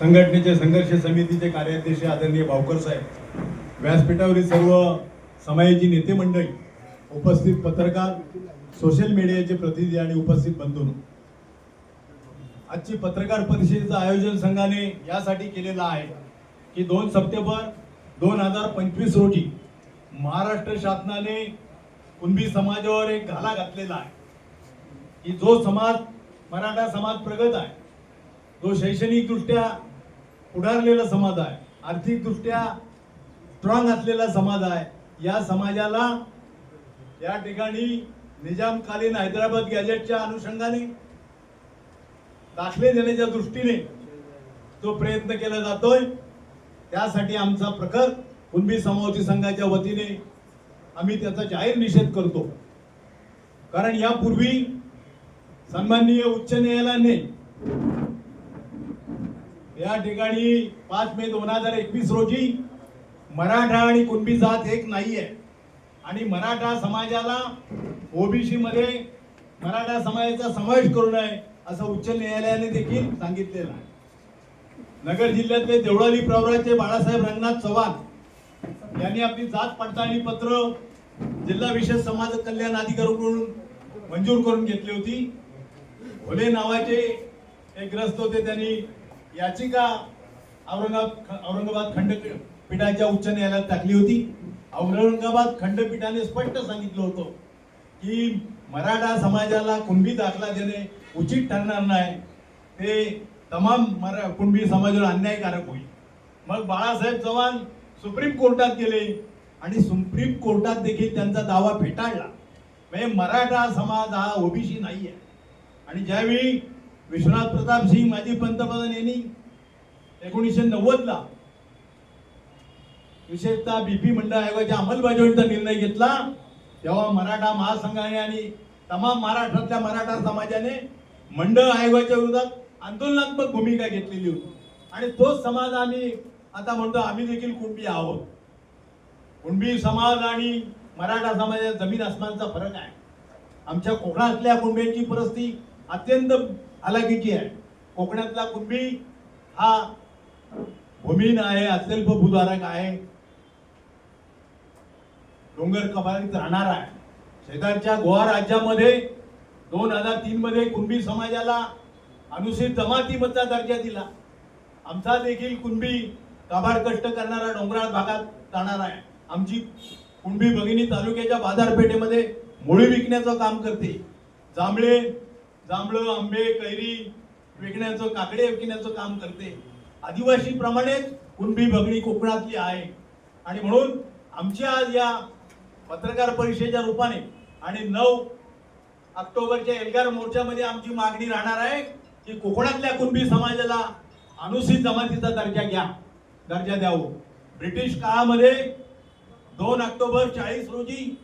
संघटनेचे संघर्ष समितीचे कार्याध्यक्ष आदरणीय भावकर साहेब व्यासपीठावरील सर्व समाजाची नेते मंडळी उपस्थित पत्रकार सोशल मीडियाचे प्रतिनिधी आणि उपस्थित बंधून आजची पत्रकार परिषदेचं आयोजन संघाने यासाठी केलेलं आहे की दोन सप्टेंबर दोन हजार पंचवीस रोजी महाराष्ट्र शासनाने कुणबी समाजावर एक घाला घातलेला आहे. की जो समाज मराठा समाज प्रगत आहे जो शैक्षणिकदृष्ट्या पुढारलेला समाज आहे आर्थिकदृष्ट्या स्ट्रॉंग असलेला समाज आहे. या समाजाला या ठिकाणी निजामकालीन हैदराबाद गॅजेटच्या अनुषंगाने दाखले देण्याच्या दृष्टीने जो प्रयत्न केला जातोय त्यासाठी आमचा प्रखर कुणबी समावती संघाच्या वतीने आम्ही त्याचा जाहीर निषेध करतो. कारण यापूर्वी सन्माननीय उच्च न्यायालयाने या ठिकाणी पाच मे दोन हजार एकवीस रोजी मराठा आणि कुणबी जात एक नाही आहे आणि मराठा समाजाला ओबीसी मध्ये मराठा समाजाचा समावेश करू नये असं उच्च न्यायालयाने देखील सांगितलेलं आहे. नगर जिल्ह्यातले देवळाली प्रवराचे बाळासाहेब रंगनाथ चव्हाण यांनी आपली जात पडताळणी पत्र जिल्हा विशेष समाज कल्याण अधिकाऱ्याकडून मंजूर करून घेतली होती. भोले नावाचे एक ग्रस्त होते त्यांनी याचिका औरंगाबाद औरंगाबाद खंडपीठाच्या उच्च न्यायालयात टाकली होती. औरंगाबाद खंडपीठाने स्पष्ट सांगितलं होतं की मराठा समाजाला कुणबी दाखला देणे उचित ठरणार नाही. ते तमाम मरा कुणबी समाजावर अन्यायकारक होईल. मग बाळासाहेब चव्हाण सुप्रीम कोर्टात गेले आणि सुप्रीम कोर्टात देखील त्यांचा दावा फेटाळला. म्हणजे मराठा समाज हा ओबीसी नाही आहे आणि ज्यावेळी विश्वनाथ प्रताप सिंग माजी पंतप्रधान यांनी एकोणीसशे नव्वदला विशेषतः बीपी मंडळ आयोगाच्या अंमलबजावणीचा निर्णय घेतला. तेव्हा मराठा महासंघाने आणि तमाम महाराष्ट्रातल्या मराठा समाजाने मंडळ आयोगाच्या विरोधात आंदोलनात्मक भूमिका घेतलेली होती. आणि तोच समाज आम्ही आता म्हणतो आम्ही देखील कुणबी आहोत. कुणबी समाज आणि मराठा समाजात जमीन आसमानचा फरक आहे. आमच्या कोकणातल्या कुणब्यांची परिस्थिती अत्यंत हलाखीची आहे. कोकणातला कुणबी हा भूमीन आहे अत्यल्प भूधारक आहे. डोंगर कबालीत राहणार आहे. शेजारच्या गोवा राज्यामध्ये दोन हजार तीन मध्ये कुणबी समाजाला अनुसूचित जमातीमधला दर्जा दिला. आमचा देखील कुणबी काबाड कष्ट करणारा डोंगराळ भागात जाणार आहे. आमची कुणबी भगिनी तालुक्याच्या बाजारपेठेमध्ये मुळी विकण्याचं काम करते. जांभळे जांभळं आंबे कैरी विकण्याचं काकडे विकण्याचं काम करते. आदिवासी प्रमाणेच कुणबी भगणी कोकणातली आहे. आणि म्हणून आमच्या आज या पत्रकार परिषदेच्या रूपाने आणि नऊ ऑक्टोबरच्या एल्गार मोर्चामध्ये आमची मागणी राहणार आहे की कोकणातल्या कुणबी समाजाला अनुसूचित जमातीचा दर्जा घ्या दर्जा द्यावं. ब्रिटिश काळामध्ये दोन ऑक्टोबर चाळीस रोजी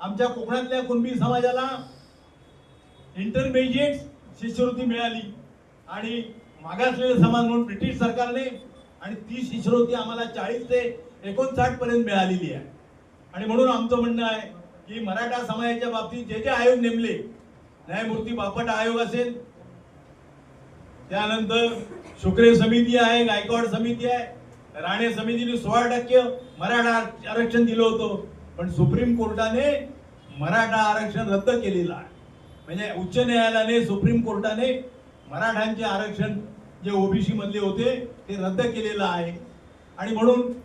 आमच्या कोकणातल्या कुणबी समाजाला इंटरमिजिएट शिष्यवृत्ती मिळाली. आणि मागासलेले समाज म्हणून ब्रिटिश सरकारने आणि ती शिष्यवृत्ती आम्हाला चाळीस ते एकोणसाठ पर्यंत मिळालेली आहे. आणि म्हणून आमचं म्हणणं आहे की मराठा समाजाच्या बाबतीत जे जे आयोग नेमले न्यायमूर्ती बापट आयोग असेल त्यानंतर शुक्रे समिती आहे गायकवाड समिती आहे राणे समितीने सोळा टक्के मराठा आरक्षण दिलं होतं. पण सुप्रीम कोर्टाने मराठा आरक्षण रद्द केलेलं आहे. म्हणजे उच्च न्यायालयाने सुप्रीम कोर्टाने मराठ्यांचे आरक्षण जे ओबीसी मधले होते ते रद्द केलेलं आहे. आणि म्हणून